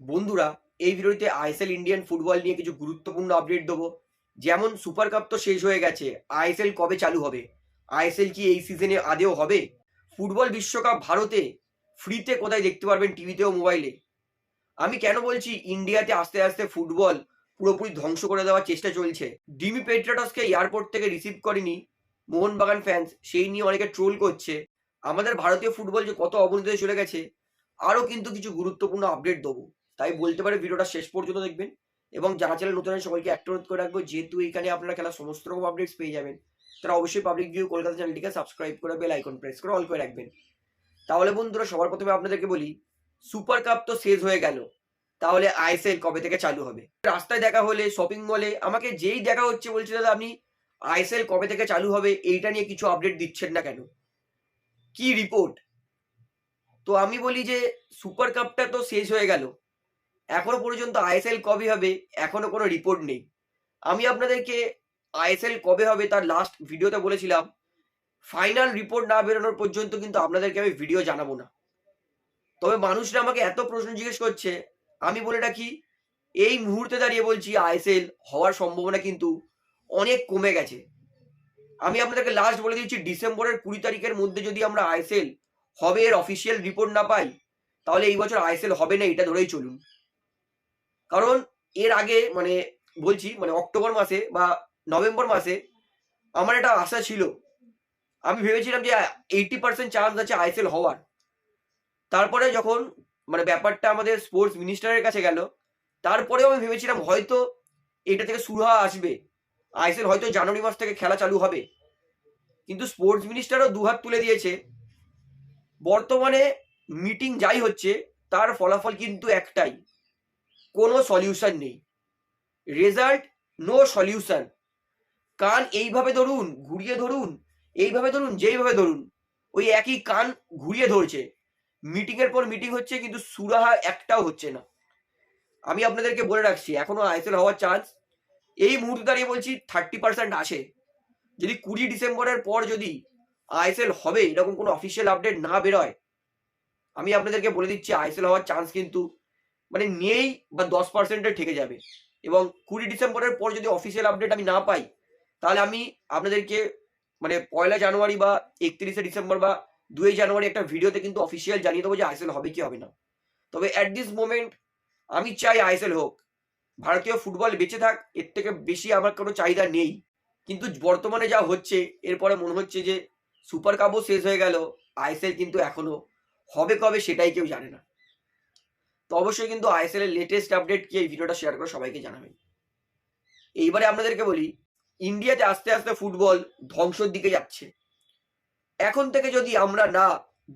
বন্ধুরা, এই ভিডিওতে আইএসএল ইন্ডিয়ান ফুটবল নিয়ে কিছু গুরুত্বপূর্ণ আপডেট দেবো। যেমন সুপার কাপ তো শেষ হয়ে গেছে আইএসএল কবে চালু হবে? আইএসএল কি এই সিজনে আদেও হবে? ফুটবল বিশ্বকাপ ভারতে ফ্রিতে কোথায় দেখতে পারবেন টিভিতে ও মোবাইলে আমি কেন বলছি ইন্ডিয়াতে আস্তে আস্তে ফুটবল পুরোপুরি ধ্বংস করে দেওয়ার চেষ্টা চলছে? ডিমি পেট্রাটসকে এয়ারপোর্ট থেকে রিসিভ করেনি মোহনবাগান ফ্যান্স সেই নিয়ে অনেকে ট্রোল করছে। আমাদের ভারতীয় ফুটবল যে কত অবনতিতে চলে গেছে, আরও কিন্তু কিছু গুরুত্বপূর্ণ আপডেট দেবো। তাই বলতে পারে ভিডিওটা শেষ পর্যন্ত দেখবেন। এবং যারা চ্যানেল নতুন সবাইকে একটা অনুরোধ করে রাখব, যেহেতু এখানে আপনারা খেলা সমস্ত রকম আপডেটস পেয়ে যাবেন, তারা অবশ্যই পাবলিক ভিউ কলকাতা চ্যানেলটিকে সাবস্ক্রাইব করে বেল আইকন প্রেস করে অল করে রাখবেন। তাহলে বন্ধুরা, সবার প্রথমে আপনাদেরকে বলি সুপার কাপ তো শেষ হয়ে গেল। তাহলে আইএসএল কবে থেকে চালু হবে? রাস্তায় দেখা হলে শপিং মলে আমাকে যেই দেখা হচ্ছে বলছে, দাদা, আপনি আইএসএল কবে থেকে চালু হবে, এইটা নিয়ে কিছু আপডেট দিচ্ছেন না কেন? কি রিপোর্ট তো আমি বলি যে সুপার কাপটা তো শেষ হয়ে গেল। এখনও পর্যন্ত আইএসএল কবে হবে? এখনও কোনো রিপোর্ট নেই। আমি আপনাদেরকে আইএসএল কবে হবে তার লাস্ট ভিডিওতে বলেছিলাম। ফাইনাল রিপোর্ট না বেরোনোর পর্যন্ত কিন্তু আপনাদেরকে আমি ভিডিও জানাব না। তবে মানুষরা আমাকে এত প্রশ্ন জিজ্ঞেস করছে, আমি বলে রাখি, এই মুহূর্তে দাঁড়িয়ে বলছি আইএসএল হওয়ার সম্ভাবনা কিন্তু অনেক কমে গেছে। আমি আপনাদেরকে লাস্ট বলে দিচ্ছি, ডিসেম্বরের কুড়ি তারিখের মধ্যে যদি আমরা আইএসএল হবে এর অফিসিয়াল রিপোর্ট না পাই, তাহলে এই বছর আইএসএল হবে না, এটা ধরেই চলুন। কারণ এর আগে মানে বলছি মানে অক্টোবর মাসে বা নভেম্বর মাসে আমার এটা আশা ছিল। আমি ভেবেছিলাম যে এইটি পার্সেন্ট চান্স আছে আইএসএল হওয়ার। তারপরে যখন মানে ব্যাপারটা আমাদের স্পোর্টস মিনিস্টারের কাছে গেল, তারপরেও আমি ভেবেছিলাম হয়তো এটা থেকে শুরু হওয়া আসবে। আইএসএল হয়তো জানুয়ারি মাস থেকে খেলা চালু হবে। কিন্তু স্পোর্টস মিনিস্টারও দুহাত তুলে দিয়েছে। বর্তমানে মিটিং যাই হচ্ছে, তার ফলাফল কিন্তু একটাই। কোনো সলিউশন নেই। রেজাল্ট নো সলিউশন কান এইভাবে ধরুন, ঘুরিয়ে ধরুন, এইভাবে ধরুন, যেইভাবে ধরুন, ওই একই কান ঘুরিয়ে ধরছে। মিটিংয়ের পর মিটিং হচ্ছে, কিন্তু সুরাহা একটাও হচ্ছে না। আমি আপনাদেরকে বলে রাখছি, এখনও আইএসএল হওয়ার চান্স এই মুহূর্তে দাঁড়িয়ে বলছি থার্টি পার্সেন্ট আসে। যদি কুড়ি ডিসেম্বরের পর যদি আইএসএল হবে, এরকম কোনো অফিসিয়াল আপডেট না বেরোয়, আমি আপনাদেরকে বলে দিচ্ছি, আইএসএল হওয়ার চান্স কিন্তু মানে নেই বা দশ পার্সেন্টে ঠেকে যাবে। এবং কুড়ি ডিসেম্বরের পর যদি অফিসিয়াল আপডেট আমি না পাই, তাহলে আমি আপনাদেরকে মানে পয়লা জানুয়ারি বা একত্রিশে ডিসেম্বর বা দুই জানুয়ারি একটা ভিডিওতে কিন্তু অফিসিয়াল জানিয়ে দেবো যে আইএসএল হবে কি হবে না। তবে অ্যাট দিস মোমেন্ট আমি চাই আইএসএল হোক। ভারতীয় ফুটবল বেঁচে থাক, এর থেকে বেশি আমার কোনো চাহিদা নেই। কিন্তু বর্তমানে যা হচ্ছে, এরপরে মনে হচ্ছে যে সুপার কাপও শেষ হয়ে গেল আইএসএল কিন্তু এখনও হবে কবে সেটাই কেউ জানে না। তো অবশ্যই কিন্তু আইএসএল এর লেটেস্ট আপডেট কি এই ভিডিওটা শেয়ার করে সবাইকে জানাবেন। এইবারে আপনাদেরকে বলি, ইন্ডিয়াতে আস্তে আস্তে ফুটবল ধ্বংসের দিকে যাচ্ছে। এখন থেকে যদি আমরা না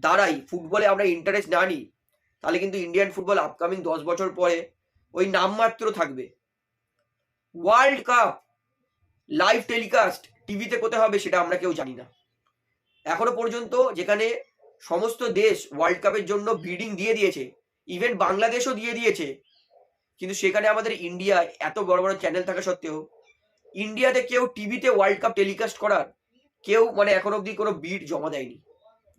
দাঁড়াই, ফুটবলে আমরা ইন্টারেস্ট না নিই, তাহলে কিন্তু ইন্ডিয়ান ফুটবল আপকামিং দশ বছর পরে ওই নামমাত্র থাকবে। ওয়ার্ল্ড কাপ লাইভ টেলিকাস্ট টিভিতে কোথায় হবে সেটা আমরা কেউ জানি না। এখনও পর্যন্ত যেখানে সমস্ত দেশ ওয়ার্ল্ড কাপের জন্য বিডিং দিয়ে দিয়েছে ইভেন বাংলাদেশও দিয়ে দিয়েছে। কিন্তু সেখানে আমাদের ইন্ডিয়ায় এত বড় বড় চ্যানেল থাকা সত্ত্বেও ইন্ডিয়াতে কেউ টিভিতে ওয়ার্ল্ড কাপ টেলিকাস্ট করার কেউ মানে এখন অবধি কোনো বিড জমা দেয়নি।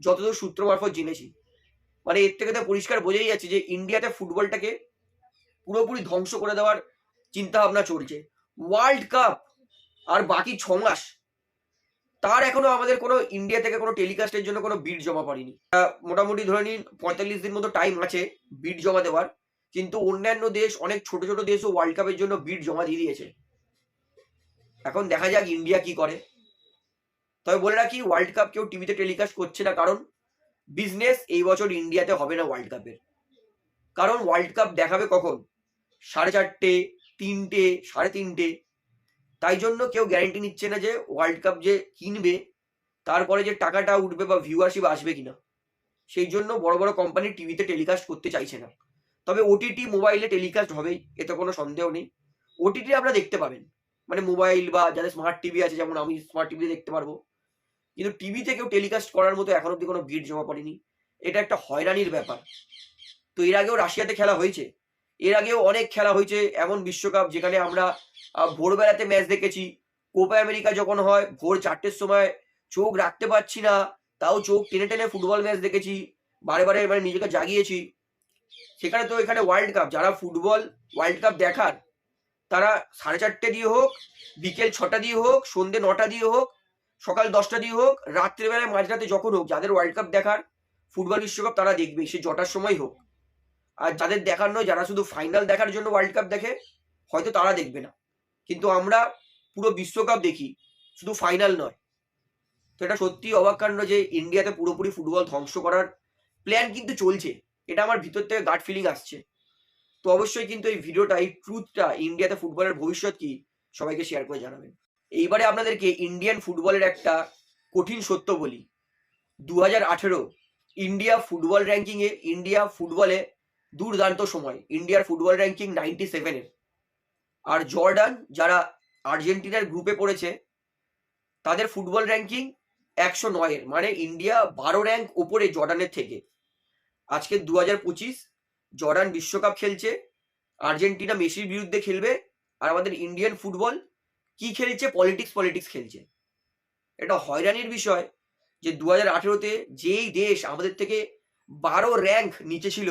যতদূর সূত্র মারফত জেনেছি। মানে এর থেকে তো পরিষ্কার বোঝাই যাচ্ছে যে ইন্ডিয়াতে ফুটবলটাকে পুরোপুরি ধ্বংস করে দেওয়ার চিন্তা ভাবনা চলছে। ওয়ার্ল্ড কাপ আর বাকি ছ মাস তার এখনও আমাদের কোনো ইন্ডিয়া থেকে কোনো টেলিকাস্টের জন্য কোনো বিড জমা পড়েনি। মোটামুটি ধরে নিন, পঁয়তাল্লিশ দিন মতো টাইম আছে বিড জমা দেওয়ার, কিন্তু অন্যান্য দেশ, অনেক ছোট ছোট দেশও ওয়ার্ল্ড কাপের জন্য বিড জমা দিয়ে দিয়েছে। এখন দেখা যাক ইন্ডিয়া কি করে। তবে বলে রাখি ওয়ার্ল্ড কাপ কেউ টিভিতে টেলিকাস্ট করছে না, কারণ বিজনেস এই বছর ইন্ডিয়াতে হবে না ওয়ার্ল্ড কাপের কারণ ওয়ার্ল্ড কাপ দেখাবে কখন? সাড়ে চারটে, তিনটে, সাড়ে তিনটে তাই জন্য কেউ গ্যারেন্টি নিচ্ছে না যে ওয়ার্ল্ড কাপ যে কিনবে, তারপরে যে টাকাটা উঠবে বা ভিউয়ারশিপ আসবে কিনা। সেই জন্য বড় বড় কোম্পানি টিভিতে টেলিকাস্ট করতে চাইছে না। তবে ওটিটি মোবাইলে টেলিকাস্ট হবেই এতে কোনো সন্দেহ নেই। ওটিটি আপনারা দেখতে পাবেন। মানে মোবাইল বা যাদের স্মার্ট টিভি আছে, যেমন আমি স্মার্ট টিভিতে দেখতে পারব। কিন্তু টিভিতে কেউ টেলিকাস্ট করার মতো এখন অব্দি কোনো ভিড় জমা পড়েনি। এটা একটা হয়রানির ব্যাপার। তো এর আগেও রাশিয়াতে খেলা হয়েছে। এর আগেও অনেক খেলা হয়েছে, এমন বিশ্বকাপ যেখানে আমরা ভোরবেলাতে ম্যাচ দেখেছি। কোপা আমেরিকা যখন হয়, ভোর চারটের সময় চোখ রাখতে পারছি না, তাও চোখ টেনে টেনে ফুটবল ম্যাচ দেখেছি। বারে বারে মানে নিজেকে জাগিয়েছি। সেখানে তো এখানে ওয়ার্ল্ড কাপ যারা ফুটবল ওয়ার্ল্ড কাপ দেখার, তারা সাড়ে চারটে দিয়ে হোক, বিকেল ছটা দিয়ে হোক সন্ধ্যে নটা দিয়ে হোক, সকাল দশটা দিয়ে হোক রাত্রেবেলায় মাঝরাতে যখন হোক, যাদের ওয়ার্ল্ড কাপ দেখার ফুটবল বিশ্বকাপ তারা দেখবে, সে জটার সময় হোক। আর যাদের দেখার নয়, যারা শুধু ফাইনাল দেখার জন্য ওয়ার্ল্ড কাপ দেখে, হয়তো তারা দেখবে না। কিন্তু আমরা পুরো বিশ্বকাপ দেখি, শুধু ফাইনাল নয়। তো এটা সত্যি অবাক কাণ্ড যে ইন্ডিয়াতে পুরোপুরি ফুটবল ধ্বংস করার প্ল্যান কিন্তু চলছে। এটা আমার ভিতর থেকে গার্ড ফিলিং আসছে। তো অবশ্যই কিন্তু এই ভিডিওটা, এই ট্রুথটা ইন্ডিয়াতে ফুটবলের ভবিষ্যৎ কি, সবাইকে শেয়ার করে জানাবেন। এইবারে আপনাদেরকে ইন্ডিয়ান ফুটবলের একটা কঠিন সত্য বলি। দু হাজার আঠেরো ইন্ডিয়া ফুটবল র্যাঙ্কিংয়ে ইন্ডিয়া ফুটবলে দুর্দান্ত সময়। ইন্ডিয়ার ফুটবল র্যাঙ্কিং নাইনটি সেভেনের আর জর্ডান, যারা আর্জেন্টিনার গ্রুপে পড়েছে, তাদের ফুটবল র্যাঙ্কিং একশো নয়ের মানে ইন্ডিয়া বারো র্যাঙ্ক ওপরে জর্ডানের থেকে। আজকে দু হাজার পঁচিশ জর্ডান বিশ্বকাপ খেলছে, আর্জেন্টিনা মেসির বিরুদ্ধে খেলবে, আর আমাদের ইন্ডিয়ান ফুটবল কি খেলছে? পলিটিক্স পলিটিক্স খেলছে। এটা হয়রানির বিষয় যে দু হাজার আঠেরোতে যেই দেশ আমাদের থেকে বারো র্যাঙ্ক নিচে ছিল,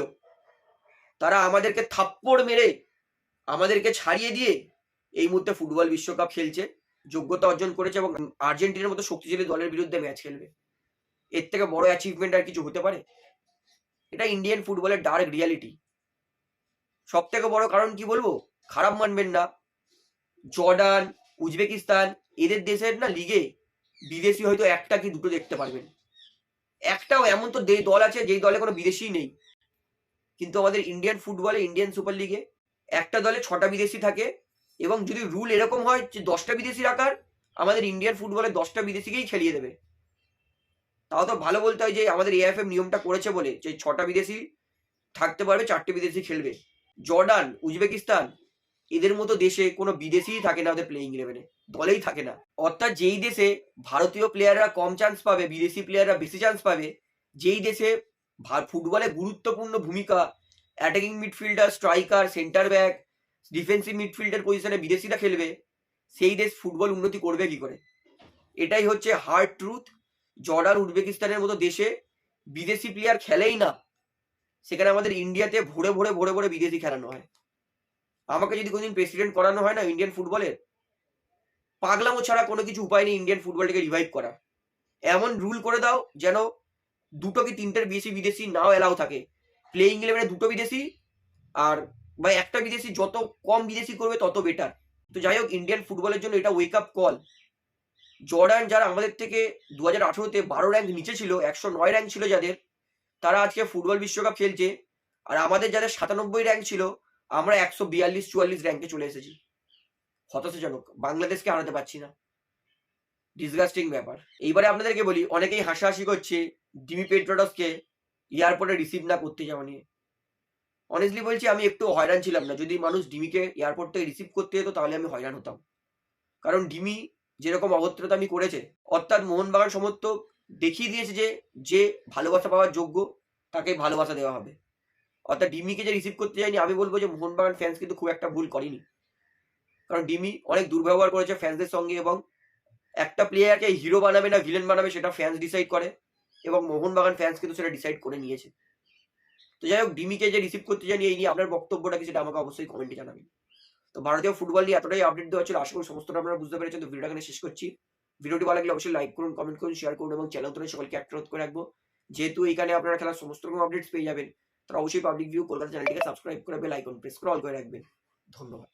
তারা আমাদেরকে থাপ্পড় মেরে আমাদেরকে ছাড়িয়ে দিয়ে এই মুহূর্তে ফুটবল বিশ্বকাপ খেলছে, যোগ্যতা অর্জন করেছে এবং আর্জেন্টিনার মতো শক্তিশালী দলের বিরুদ্ধে ম্যাচ খেলবে। এর থেকে বড় অ্যাচিভমেন্ট আর কিছু হতে পারে? এটা ইন্ডিয়ান ফুটবলের ডার্ক রিয়ালিটি সব থেকে বড় কারণ কি বলব? খারাপ মানবেন না। জর্ডান, উজবেকিস্তান, এদের দেশের না লিগে বিদেশি হয়তো একটা কি দুটো দেখতে পারবেন। একটাও এমন তো দল আছে যেই দলে কোনো বিদেশি নেই। কিন্তু আমাদের ইন্ডিয়ান ফুটবলে ইন্ডিয়ান সুপার লিগে একটা দলে ছটা বিদেশি থাকে এবং যদি রুল এরকম হয় যে দশটা বিদেশি রাখার আমাদের ইন্ডিয়ান ফুটবলে দশটা বিদেশিকেই খেলিয়ে দেবে। তাও তো ভালো বলতে হয় যে আমাদের এএফএম নিয়মটা করেছে বলে যে ছটা বিদেশি থাকতে পারবে, চারটে বিদেশি খেলবে। জর্ডান, উজবেকিস্তান, এদের মতো দেশে কোনো বিদেশিই থাকে না ওদের প্লেইং ইলেভেনে দলেই থাকে না। অর্থাৎ যেই দেশে ভারতীয় প্লেয়াররা কম চান্স পাবে, বিদেশি প্লেয়াররা বেশি চান্স পাবে, যেই দেশে ফুটবলে গুরুত্বপূর্ণ ভূমিকা attacking midfielder striker centre back defensive midfielder পজিশনে বিদেশিরা খেলবে, সেই দেশ ফুটবল উন্নতি করবে কি করে? এটাই হচ্ছে হার্ড ট্রুথ জর্ডান, উজবেকিস্তানের মতো দেশে বিদেশি প্লেয়ার খেলেই না। সেখানে আমাদের ইন্ডিয়াতে ভরে ভরে ভরে ভরে বিদেশি খেলানো হয়। আমাকে যদি কোনোদিন প্রেসিডেন্ট করানো হয় না ইন্ডিয়ান ফুটবলের পাগলামো ছাড়া কোনো কিছু উপায় নেই ইন্ডিয়ান ফুটবলটাকে রিভাইভ করা। এমন রুল করে দাও যেন দুটো কি তিনটের বেশি বিদেশি নাও এলাও থাকে। প্লেইং ইলেভেনে দুটো বিদেশি আর বা একটা বিদেশি যত কম বিদেশি করবে তত বেটার তো যাই হোক ইন্ডিয়ান ফুটবলের জন্য এটা ওয়েক আপ কল জর্ডান যারা আমাদের থেকে দু হাজার আঠেরোতে বারো র্যাঙ্ক নিচে ছিল, একশো নয় র্যাঙ্ক ছিল যাদের, তারা আজকে ফুটবল বিশ্বকাপ খেলছে। আর আমাদের যাদের সাতানব্বই র্যাঙ্ক ছিল, আমরা একশো বিয়াল্লিশ চুয়াল্লিশ র্যাঙ্কে চলে এসেছি। হতাশাজনক, বাংলাদেশকে হারাতে পারছি না। ডিসগাস্টিং ব্যাপার। এইবারে আপনাদেরকে বলি, অনেকেই হাসাহাসি করছে ডিমি পেট্রোডসকে এয়ারপোর্টে রিসিভ না করতে যাওয়া নিয়ে। অনেস্টলি বলছি, আমি একটু হয়রান ছিলাম না। যদি মানুষ ডিমিকে এয়ারপোর্ট থেকে রিসিভ করতে যেত, তাহলে আমি হয়রান হতাম। কারণ ডিমি যেরকম অভদ্রতা আমি করেছে, অর্থাৎ মোহনবাগান সমর্থক দেখিয়ে দিয়েছে যে যে ভালোবাসা পাওয়ার যোগ্য, তাকে ভালোবাসা দেওয়া হবে। অর্থাৎ ডিমিকে যে রিসিভ করতে যায়নি, আমি বলব যে মোহনবাগান ফ্যান্স কিন্তু খুব একটা ভুল করেনি। কারণ ডিমি অনেক দুর্ব্যবহার করেছে ফ্যান্সদের সঙ্গে এবং একটা প্লেয়ারকে হিরো বানাবে না ভিলেন বানাবে, সেটা ফ্যান্স ডিসাইড করে। এবং মোহনবাগান ফ্যান্স কিন্তু সেটা ডিসাইড করে নিয়েছে। তো যাই হোক, ডিমিকে যে রিসিভ করতে জানি, এই নিয়ে আপনার বক্তব্যটা কি সেটা আমাকে অবশ্যই কমেন্টে জানাবেন। তো ভারতীয় ফুটবল নিয়ে এতটাই আপডেট দেওয়া ছিল, আশা করি সমস্তটা আপনারা বুঝতে পেরেছেন। তো ভিডিওটা এখানে শেষ করছি। ভিডিওটি ভালো লাগলে অবশ্যই লাইক করুন কমেন্ট করুন শেয়ার করুন এবং চ্যানেল ধরে সকলকে অ্যাক্টিভ করে রাখব। যেহেতু এখানে আপনারা খেলার সমস্ত রকম আপডেটস পেয়ে যাবেন, তারা অবশ্যই পাবলিক ভিউ কলকাতা চ্যানেলটিকে সাবস্ক্রাইব করে বেল আইকন প্রেস করে অল করে রাখবেন। ধন্যবাদ।